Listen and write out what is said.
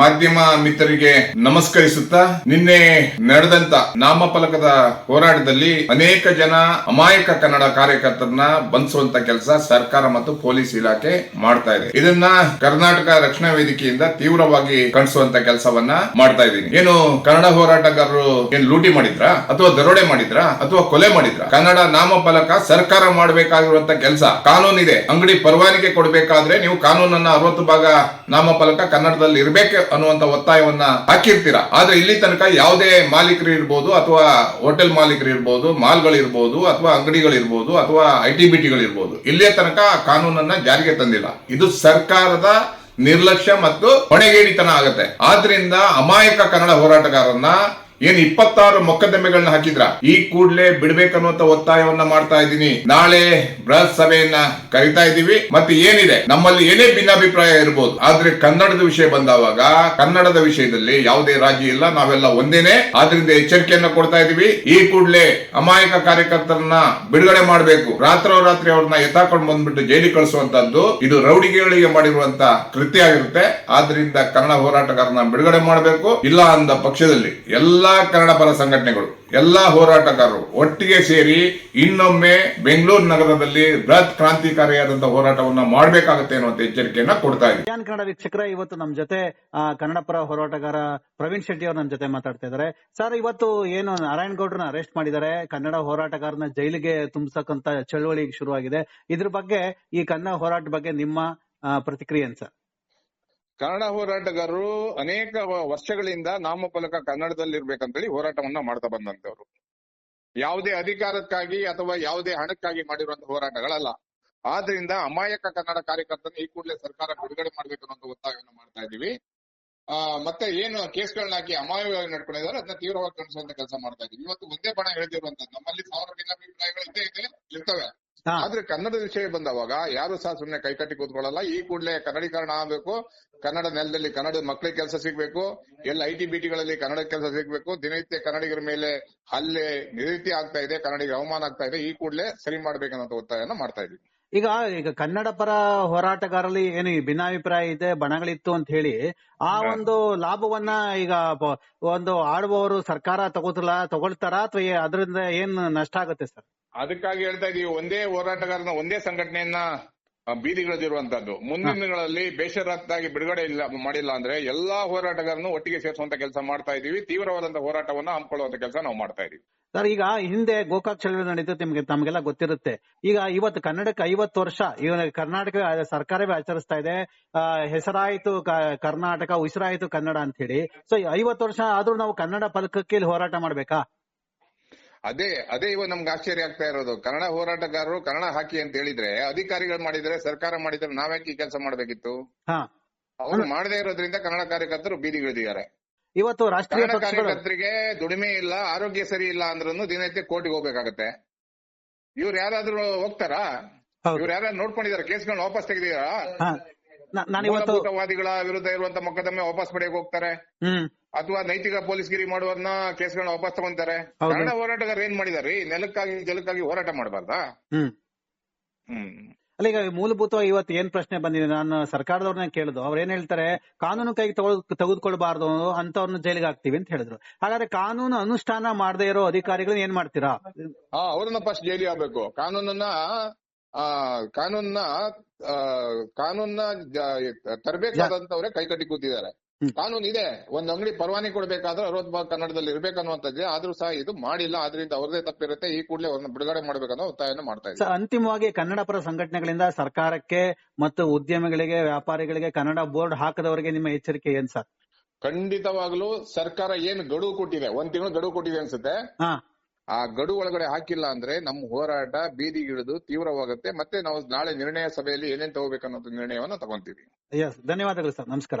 ಮಾಧ್ಯಮ ಮಿತ್ರರಿಗೆ ನಮಸ್ಕರಿಸುತ್ತಾ, ನಿನ್ನೆ ನಡೆದಂತ ನಾಮಫಲಕದ ಹೋರಾಟದಲ್ಲಿ ಅನೇಕ ಜನ ಅಮಾಯಕ ಕನ್ನಡ ಕಾರ್ಯಕರ್ತರನ್ನ ಬಂಧಿಸುವಂತ ಕೆಲಸ ಸರ್ಕಾರ ಮತ್ತು ಪೊಲೀಸ್ ಇಲಾಖೆ ಮಾಡ್ತಾ ಇದೆ. ಇದನ್ನ ಕರ್ನಾಟಕ ರಕ್ಷಣಾ ವೇದಿಕೆಯಿಂದ ತೀವ್ರವಾಗಿ ಕಣಿಸುವಂತ ಕೆಲಸವನ್ನ ಮಾಡ್ತಾ ಇದ್ದೀನಿ. ಏನು ಕನ್ನಡ ಹೋರಾಟಗಾರರು ಏನ್ ಲೂಟಿ ಮಾಡಿದ್ರಾ, ಅಥವಾ ದರೋಡೆ ಮಾಡಿದ್ರ, ಅಥವಾ ಕೊಲೆ ಮಾಡಿದ್ರಾ? ಕನ್ನಡ ನಾಮಫಲಕ ಸರ್ಕಾರ ಮಾಡಬೇಕಾಗಿರುವಂತ ಕೆಲಸ ಕಾನೂನಿದೆ. ಅಂಗಡಿ ಪರವಾನಿಗೆ ಕೊಡಬೇಕಾದ್ರೆ ನೀವು ಕಾನೂನನ್ನ ಅರವತ್ತು ಭಾಗ ನಾಮಫಲಕ ಕನ್ನಡದಲ್ಲಿ ಇರಬೇಕು ಅನ್ನುವಂತ ಒತ್ತಾಯವನ್ನ ಹಾಕಿರ್ತೀರಾ? ಆದ್ರೆ ಇಲ್ಲಿ ತನಕ ಯಾವುದೇ ಮಾಲೀಕರು ಇರ್ಬೋದು ಅಥವಾ ಹೋಟೆಲ್ ಮಾಲೀಕರು ಇರ್ಬೋದು ಮಾಲ್ಗಳಿರ್ಬೋದು ಅಥವಾ ಅಂಗಡಿಗಳಿರ್ಬೋದು ಅಥವಾ ಐ ಟಿ ಬಿ ಟಿಗಳಿರ್ಬೋದು ಇಲ್ಲಿಯ ತನಕ ಕಾನೂನನ್ನ ಜಾರಿಗೆ ತಂದಿಲ್ಲ. ಇದು ಸರ್ಕಾರದ ನಿರ್ಲಕ್ಷ್ಯ ಮತ್ತು ಹೊಣೆಗೇಡಿತನ ಆಗುತ್ತೆ. ಆದ್ರಿಂದ ಅಮಾಯಕ ಕನ್ನಡ ಹೋರಾಟಗಾರನ್ನ ಏನ್ ಇಪ್ಪತ್ತಾರು ಮೊಕದ್ದಮೆಗಳನ್ನ ಹಾಕಿದ್ರ? ಈ ಕೂಡ್ಲೆ ಬಿಡ್ಬೇಕನ್ನುವಂತ ಒತ್ತಾಯವನ್ನ ಮಾಡ್ತಾ ಇದ್ದೀನಿ. ನಾಳೆ ಬೃಹತ್ ಸಭೆಯನ್ನ ಕರಿತಾ ಇದ್ದೀವಿ. ಮತ್ತೆ ಏನಿದೆ? ನಮ್ಮಲ್ಲಿ ಏನೇ ಭಿನ್ನಾಭಿಪ್ರಾಯ ಇರಬಹುದು ಆದ್ರೆ ಕನ್ನಡದ ವಿಷಯ ಬಂದಾವಾಗ, ಕನ್ನಡದ ವಿಷಯದಲ್ಲಿ ಯಾವುದೇ ರಾಜಿ ಇಲ್ಲ. ನಾವೆಲ್ಲ ಒಂದೇನೆ. ಆದ್ರಿಂದ ಎಚ್ಚರಿಕೆಯನ್ನ ಕೊಡ್ತಾ ಇದೀವಿ ಈ ಕೂಡ್ಲೆ ಅಮಾಯಕ ಕಾರ್ಯಕರ್ತರನ್ನ ಬಿಡುಗಡೆ ಮಾಡಬೇಕು. ರಾತ್ರೋರಾತ್ರಿ ಅವ್ರನ್ನ ಎತ್ತಾಕೊಂಡು ಬಂದ್ಬಿಟ್ಟು ಜೈಲಿ ಕಳಿಸುವಂತದ್ದು ಇದು ರೌಡಿಗೆಗಳಿಗೆ ಮಾಡಿರುವಂತ ಕೃತ್ಯ ಆಗಿರುತ್ತೆ. ಆದ್ರಿಂದ ಕನ್ನಡ ಹೋರಾಟಗಾರನ ಬಿಡುಗಡೆ ಮಾಡಬೇಕು. ಇಲ್ಲ ಅಂದ ಪಕ್ಷದಲ್ಲಿ ಎಲ್ಲಾ ಕನ್ನಡ ಪರ ಸಂಘಟನೆಗಳು, ಎಲ್ಲಾ ಹೋರಾಟಗಾರರು ಒಟ್ಟಿಗೆ ಸೇರಿ ಇನ್ನೊಮ್ಮೆ ಬೆಂಗಳೂರು ನಗರದಲ್ಲಿ ಬೃಹತ್ ಕ್ರಾಂತಿಕಾರಿಯಾದಂತಹ ಹೋರಾಟವನ್ನ ಮಾಡಬೇಕಾಗುತ್ತೆ ಅನ್ನುವಂತ ಎಚ್ಚರಿಕೆಯನ್ನ ಕೊಡ್ತಾ ಇದೆ ಕನ್ನಡ ವೀಕ್ಷಕರ, ಇವತ್ತು ನಮ್ಮ ಜೊತೆ ಕನ್ನಡ ಪರ ಹೋರಾಟಗಾರ ಪ್ರವೀಣ್ ಶೆಟ್ಟಿ ಅವರು ನಮ್ಮ ಜೊತೆ ಮಾತಾಡ್ತಾ ಇದ್ದಾರೆ. ಸರ್, ಇವತ್ತು ಏನು ನಾರಾಯಣ ಗೌಡ್ರನ್ನ ಅರೆಸ್ಟ್ ಮಾಡಿದ್ದಾರೆ. ಕನ್ನಡ ಹೋರಾಟಗಾರನ ಜೈಲಿಗೆ ತುಂಬಿಸಕಂತ ಚಳವಳಿ ಶುರುವಾಗಿದೆ. ಇದ್ರ ಬಗ್ಗೆ ಈ ಕನ್ನಡ ಹೋರಾಟ ಬಗ್ಗೆ ನಿಮ್ಮ ಪ್ರತಿಕ್ರಿಯೆ ಸರ್? ಕನ್ನಡ ಹೋರಾಟಗಾರರು ಅನೇಕ ವರ್ಷಗಳಿಂದ ನಾಮಫಲಕ ಕನ್ನಡದಲ್ಲಿರ್ಬೇಕಂತೇಳಿ ಹೋರಾಟವನ್ನ ಮಾಡ್ತಾ ಬಂದಂತವ್ರು ಯಾವುದೇ ಅಧಿಕಾರಕ್ಕಾಗಿ ಅಥವಾ ಯಾವುದೇ ಹಣಕ್ಕಾಗಿ ಮಾಡಿರುವಂತಹ ಹೋರಾಟಗಳಲ್ಲ. ಆದ್ರಿಂದ ಅಮಾಯಕ ಕನ್ನಡ ಕಾರ್ಯಕರ್ತನ ಈ ಕೂಡಲೇ ಸರ್ಕಾರ ಬಿಡುಗಡೆ ಮಾಡ್ಬೇಕು ಅನ್ನೋ ಒತ್ತಾಯವನ್ನು ಮಾಡ್ತಾ ಇದೀವಿ ಆ, ಮತ್ತೆ ಏನು ಕೇಸ್ಗಳನ್ನ ಅಮಾಯವಾಗಿ ನಡ್ಕೊಂಡಿದ್ದಾರೆ, ಅದನ್ನ ತೀವ್ರವಾಗಿ ಖಂಡಿಸುವಂತ ಕೆಲಸ ಮಾಡ್ತಾ ಇದೀವಿ ಇವತ್ತು ಒಂದೇ ಬಣ ಹೇಳ್ತಿರುವಂತ ನಮ್ಮಲ್ಲಿ ಸಾವಿರ ಭಿನ್ನಾಭಿಪ್ರಾಯಗಳು ಇದ್ದೇ ಇದೆ, ಇರ್ತವೆ. ಆದ್ರೆ ಕನ್ನಡ ವಿಷಯ ಬಂದವಾಗ ಯಾರು ಸಹ ಸುಮ್ನೆ ಕೈಕಟ್ಟಿ ಕೂತ್ಕೊಳ್ಳಲ್ಲ. ಈ ಕೂಡಲೇ ಕನ್ನಡೀಕರಣ ಆಗ್ಬೇಕು. ಕನ್ನಡ ನೆಲದಲ್ಲಿ ಕನ್ನಡ ಮಕ್ಕಳಿಗೆ ಕೆಲಸ ಸಿಗ್ಬೇಕು. ಎಲ್ಲ ಐಟಿ ಬಿಟಿಗಳಲ್ಲಿ ಕನ್ನಡ ಕೆಲಸ ಸಿಗ್ಬೇಕು. ದಿನನಿತ್ಯ ಕನ್ನಡಿಗರ ಮೇಲೆ ಹಲ್ಲೆ ನಿರೀತಿ ಆಗ್ತಾ ಇದೆ. ಕನ್ನಡಿಗೆ ಅವಮಾನ ಆಗ್ತಾ ಇದೆ. ಈ ಕೂಡಲೇ ಸರಿ ಮಾಡ್ಬೇಕನ್ನೋ ಒತ್ತಾಯನ ಮಾಡ್ತಾ ಇದ್ವಿ ಈಗ ಈಗ ಕನ್ನಡ ಪರ ಹೋರಾಟಗಾರರಲ್ಲಿ ಏನು ಭಿನ್ನಾಭಿಪ್ರಾಯ ಇದೆ ಬಣಗಳಿತ್ತು ಅಂತ ಹೇಳಿ ಆ ಒಂದು ಲಾಭವನ್ನ ಈಗ ಒಂದು ಆಡುವವರು ಸರ್ಕಾರ ತಗೋತಲ್ಲ ತಗೊಳ್ತಾರ ಅಥವಾ ಅದರಿಂದ ಏನ್ ನಷ್ಟ ಆಗುತ್ತೆ ಸರ್? ಅದಕ್ಕಾಗಿ ಹೇಳ್ತಾ ಇದೀವಿ ಒಂದೇ ಹೋರಾಟಗಾರನ ಒಂದೇ ಸಂಘಟನೆಯನ್ನ ಬೀದಿಗಳಿರುವಂತದ್ದು ಬೀದಿಗಿಳಿದಿರುವಂತದ್ದು ಮುಂದಿನ ದಿನಗಳಲ್ಲಿ ಬೇಷರತ್ತಾಗಿ ಬಿಡುಗಡೆ ಇಲ್ಲ ಮಾಡಿಲ್ಲ ಅಂದ್ರೆ ಎಲ್ಲಾ ಹೋರಾಟಗಾರನು ಒಟ್ಟಿಗೆ ಸೇರಿಸುವಂತ ಕೆಲಸ ಮಾಡ್ತಾ ಇದೀವಿ ತೀವ್ರವಾದಂತ ಹೋರಾಟವನ್ನ ಹಮ್ಮಿಕೊಳ್ಳುವಂತ ಕೆಲಸ ನಾವು ಮಾಡ್ತಾ ಇದೀವಿ ಸರ್ ಈಗ ಹಿಂದೆ ಗೋಕಾಕ್ ಚಳವಳಿ ನಡೀತು ನಿಮ್ಗೆ ತಮಗೆಲ್ಲ ಗೊತ್ತಿರುತ್ತೆ. ಈಗ ಇವತ್ತು ಕನ್ನಡಕ್ಕೆ ಐವತ್ತು ವರ್ಷ ಈಗ ಕರ್ನಾಟಕ ಸರ್ಕಾರವೇ ಆಚರಿಸ್ತಾ ಇದೆ. ಹೆಸರಾಯಿತು ಕರ್ನಾಟಕ ಉಸಿರಾಯಿತು ಕನ್ನಡ ಅಂತ ಹೇಳಿ ಸೊ ಐವತ್ತು ವರ್ಷ ಆದ್ರೂ ನಾವು ಕನ್ನಡ ಪಲಕಕ್ಕೆ ಇಲ್ಲಿ ಹೋರಾಟ ಮಾಡ್ಬೇಕಾ? ಅದೇ ಅದೇ ಇವಾಗ ನಮ್ಗೆ ಆಶ್ಚರ್ಯ ಆಗ್ತಾ ಇರೋದು. ಕನ್ನಡ ಹೋರಾಟಗಾರರು ಕನ್ನಡ ಹಾಕಿ ಅಂತ ಹೇಳಿದ್ರೆ ಅಧಿಕಾರಿಗಳು ಮಾಡಿದ್ರೆ ಸರ್ಕಾರ ಮಾಡಿದ್ರೆ ನಾವ್ಯಾಕೆ ಈ ಕೆಲಸ ಮಾಡ್ಬೇಕಿತ್ತು? ಅವ್ರು ಮಾಡದೇ ಇರೋದ್ರಿಂದ ಕನ್ನಡ ಕಾರ್ಯಕರ್ತರು ಬೀದಿಗಿಳಿದಿದ್ದಾರೆ ಇವತ್ತು ರಾಷ್ಟ್ರೀಯ ಕನ್ನಡ ಕಾರ್ಯಕರ್ತರಿಗೆ ದುಡಿಮೆ ಇಲ್ಲ ಆರೋಗ್ಯ ಸರಿ ಇಲ್ಲ ಅಂದ್ರೂ ದಿನನಿತ್ಯ ಕೋರ್ಟ್ಗೆ ಹೋಗ್ಬೇಕಾಗತ್ತೆ. ಇವ್ರ ಯಾರಾದ್ರೂ ಹೋಗ್ತಾರಾ? ಇವ್ರ ಯಾರು ನೋಡ್ಕೊಂಡಿದಾರ? ಕೇಸ್ಗಳನ್ನ ವಾಪಸ್ ತೆಗೆದಿದಾರಾ? ಹಾ. ನಾನು ಇವತ್ತು ಮೂಲಭೂತವಾದಿಗಳ ವಿರುದ್ಧ ಇರುವಂತ ಮೊಕದ್ದಮೆ ವಾಪಸ್ ಪಡೆಯಕ್ ಹೋಗ್ತಾರೆ. ಅಥವಾ ನೈತಿಕ ಪೊಲೀಸ್ಗಿರಿ ಮಾಡುವನ್ನ ಕೇಸ್ಗಳನ್ನ ವಾಪಸ್ ತಗೊಂತಾರೆ. ಕನ್ನಡ ಹೋರಾಟಗಾರ ಏನ್ ಮಾಡಿದಾರೆ? ನೆಲಕ್ಕಾಗಿ ಜಲಕ್ಕಾಗಿ ಹೋರಾಟ ಮಾಡಬಾರ್ದಾ? ಹ್ಮ್. ಅಲ್ಲ ಈಗ ಮೂಲಭೂತವಾಗಿ ಇವತ್ತು ಏನ್ ಪ್ರಶ್ನೆ ಬಂದಿದೆ? ನಾನು ಸರ್ಕಾರದವ್ರನ್ನ ಕೇಳಿದ್ರು ಅವ್ರು ಏನ್ ಹೇಳ್ತಾರೆ? ಕಾನೂನು ಕೈಗೆ ತೆಗೆದುಕೊಳ್ಬಾರ್ದು ಅಂತವ್ರನ್ನ ಜೈಲಿಗೆ ಹಾಕ್ತಿವಿ ಅಂತ ಹೇಳಿದ್ರು. ಹಾಗಾದ್ರೆ ಕಾನೂನು ಅನುಷ್ಠಾನ ಮಾಡದೇ ಇರೋ ಅಧಿಕಾರಿಗಳು ಏನ್ ಮಾಡ್ತೀರಾ? ಅವ್ರನ್ನ ಫಸ್ಟ್ ಜೈಲಿ ಆಗ್ಬೇಕು ಕಾನೂನನ್ನ ಆ ಕಾನೂನ್ನ ಆ, ಕಾನೂನ್ನ ಜ- ತರಬೇಕಾದಂತವ್ರೆ ಕೈಕಟ್ಟಿ ಕೂತಿದ್ದಾರೆ. ಕಾನೂನು ಇದೆ. ಒಂದ್ ಅಂಗಡಿ ಪರವಾನಿ ಕೊಡ್ಬೇಕಾದ್ರೆ ಅರವತ್ ಭಾಗ ಕನ್ನಡದಲ್ಲಿ ಇರ್ಬೇಕನ್ನುವಂಥದ್ದೇ. ಆದ್ರೂ ಸಹ ಇದು ಮಾಡಿಲ್ಲ. ಆದ್ರಿಂದ ಅವ್ರದೇ ತಪ್ಪಿರುತ್ತೆ. ಈ ಕೂಡಲೇ ಅವ್ರನ್ನ ಬಿಡುಗಡೆ ಮಾಡ್ಬೇಕನ್ನೋ ಒತ್ತಾಯನ ಮಾಡ್ತಾ ಇದೆ ಇದ್ದಾರೆ ಅಂತಿಮವಾಗಿ ಕನ್ನಡ ಪರ ಸಂಘಟನೆಗಳಿಂದ ಸರ್ಕಾರಕ್ಕೆ ಮತ್ತು ಉದ್ಯಮಿಗಳಿಗೆ ವ್ಯಾಪಾರಿಗಳಿಗೆ ಕನ್ನಡ ಬೋರ್ಡ್ ಹಾಕದವರಿಗೆ ನಿಮ್ಮ ಎಚ್ಚರಿಕೆ ಏನ್ ಸರ್? ಖಂಡಿತವಾಗ್ಲೂ ಸರ್ಕಾರ ಏನು ಗಡುವು ಕೊಟ್ಟಿದೆ ಒಂದ್ ತಿಂಗಳು ಗಡುವು ಕೊಟ್ಟಿದೆ ಅನ್ಸುತ್ತೆ. ಆ ಗಡು ಒಳಗಡೆ ಹಾಕಿಲ್ಲ ಅಂದ್ರೆ ನಮ್ಮ ಹೋರಾಟ ಬೀದಿಗಿಳಿದು ತೀವ್ರವಾಗುತ್ತೆ. ಮತ್ತೆ ನಾವು ನಾಳೆ ನಿರ್ಣಯ ಸಭೆಯಲ್ಲಿ ಏನೇನ್ ತಗೋಬೇಕನ್ನೋ ನಿರ್ಣಯವನ್ನ ತಗೊಂತೀವಿ. ಧನ್ಯವಾದಗಳು ಸರ್. ನಮಸ್ಕಾರ.